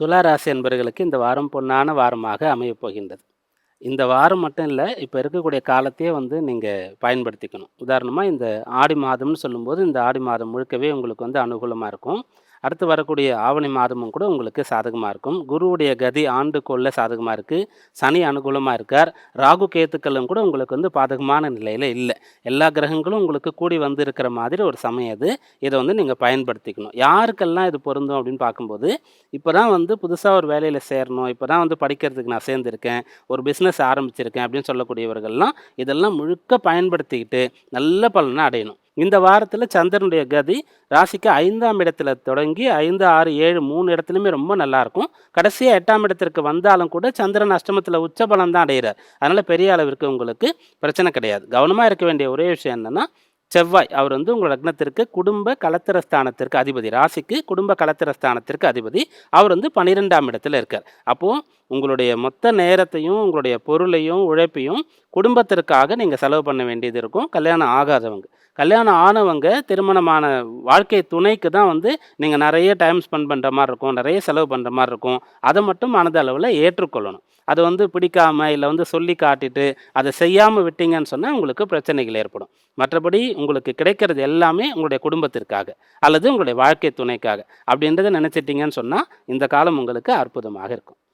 துலா ராசி என்பவர்களுக்கு இந்த வாரம் பொன்னான வாரமாக அமையப் போகின்றது. இந்த வாரம் மட்டும் இல்லை இப்போ இருக்கக்கூடிய காலத்தையே வந்து நீங்கள் பயன்படுத்திக்கணும். உதாரணமாக இந்த ஆடி மாதம்னு சொல்லும்போது இந்த ஆடி மாதம் முழுக்கவே உங்களுக்கு வந்து அனுகூலமாக இருக்கும். அடுத்து வரக்கூடிய ஆவணி மாதமும் கூட உங்களுக்கு சாதகமாக இருக்கும். குருவுடைய கதி ஆண்டுக்குள்ள சாதகமாக இருக்குது சனி அனுகூலமாக இருக்கார். ராகு கேத்துக்களும் கூட உங்களுக்கு வந்து பாதகமான நிலையில் இல்லை. எல்லா கிரகங்களும் உங்களுக்கு கூடி வந்து இருக்கிற மாதிரி ஒரு சமயம் அது. இதை வந்து நீங்கள் பயன்படுத்திக்கணும். யாருக்கெல்லாம் இது பொருந்தும் அப்படின்னு பார்க்கும்போது இப்போ தான் வந்து புதுசாக ஒரு வேலையில் சேரணும். இப்போ தான் வந்து படிக்கிறதுக்கு நான் சேர்ந்துருக்கேன். ஒரு பிஸ்னஸ் ஆரம்பிச்சிருக்கேன் அப்படின்னு சொல்லக்கூடியவர்கள்லாம் இதெல்லாம் முழுக்க பயன்படுத்திக்கிட்டு நல்ல பலனை அடையணும். இந்த வாரத்தில் சந்திரனுடைய கதி ராசிக்கு ஐந்தாம் இடத்துல தொடங்கி ஐந்து ஆறு ஏழு மூணு இடத்துலையுமே ரொம்ப நல்லாயிருக்கும் கடைசியாக எட்டாம் இடத்திற்கு வந்தாலும் கூட சந்திரன் அஷ்டமத்தில் உச்ச பலம் தான் அடைகிறார். அதனால் பெரிய அளவிற்கு உங்களுக்கு. பிரச்சனை கிடையாது. கவனமாக இருக்க வேண்டிய ஒரே விஷயம் என்னென்னா செவ்வாய் அவர் வந்து உங்கள் லக்னத்திற்கு குடும்ப கலத்திரஸ்தானத்திற்கு அதிபதி. ராசிக்கு குடும்ப கலத்திரஸ்தானத்திற்கு அதிபதி. அவர் வந்து பன்னிரெண்டாம் இடத்துல இருக்கார். அப்போது உங்களுடைய மொத்த நேரத்தையும் உங்களுடைய பொருளையும் உழைப்பையும் குடும்பத்திற்காக நீங்கள் செலவு பண்ண வேண்டியது இருக்கும். கல்யாணம் ஆகாதவங்க. கல்யாணம் ஆனவங்க திருமணமான வாழ்க்கை துணைக்கு தான் வந்து நீங்கள் நிறைய டைம் ஸ்பெண்ட் பண்ணுற மாதிரி இருக்கும் நிறைய செலவு பண்ணுற மாதிரி இருக்கும். அதை மட்டும் மனதளவில் ஏற்றுக்கொள்ளணும். அது வந்து பிடிக்காம இல்லை வந்து சொல்லி காட்டிட்டு அதை செய்யாமல் விட்டீங்கன்னு சொன்னால் உங்களுக்கு பிரச்சனைகள் ஏற்படும். மற்றபடி உங்களுக்கு கிடைக்கிறது எல்லாமே உங்களுடைய குடும்பத்திற்காக அல்லது உங்களுடைய வாழ்க்கை துணைக்காக அப்படின்றத நினச்சிட்டிங்கன்னு சொன்னால் இந்த காலம் உங்களுக்கு அற்புதமாக இருக்கும்.